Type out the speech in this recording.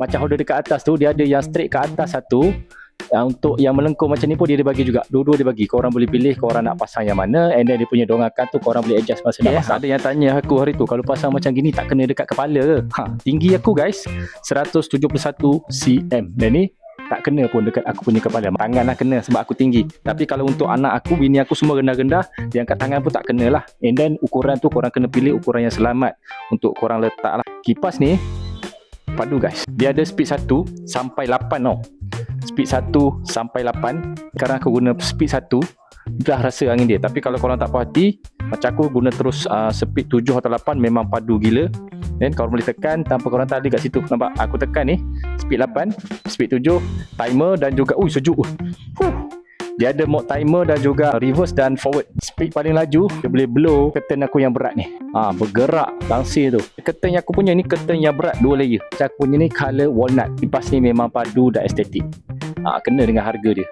Macam holder dekat atas tu Dia ada yang straight ke atas satu. Uh, Untuk yang melengkung macam ni pun Dia ada bagi juga. Dua-dua dia bagi. Korang boleh pilih Korang nak pasang yang mana. And then dia punya dongakan tu Korang boleh adjust masa nak pasang. Ada yang tanya aku hari tu Kalau pasang macam gini Tak kena dekat kepala ke? Ha, Tinggi aku guys. 171 cm. Dan ni tak kena pun dekat aku punya kepala. Tangan lah kena sebab aku tinggi. Tapi kalau untuk anak aku Bini aku semua rendah-rendah Dia angkat tangan pun tak kena lah And then ukuran tu korang kena pilih ukuran yang selamat Untuk korang letak lah. Kipas ni Padu guys. Dia ada speed 1 sampai 8 tau. Speed 1 sampai 8 Sekarang aku guna speed 1 Dah rasa angin dia. Tapi kalau korang tak puas hati Macam aku guna terus uh, speed 7 atau 8 Memang padu gila. Then korang boleh tekan Tanpa korang tali kat situ. Nampak? Aku tekan ni Speed 8 Speed 7 Timer dan juga Ui sejuk. Huh. Dia ada mode timer dan juga reverse dan forward Speed paling laju. Dia boleh blow curtain aku yang berat ni. Ha, Bergerak langsir tu. Curtain yang aku punya ni curtain yang berat Dua layer. Macam aku punya ni colour walnut. Kipas ni memang padu dan estetik. Ha, Kena dengan harga dia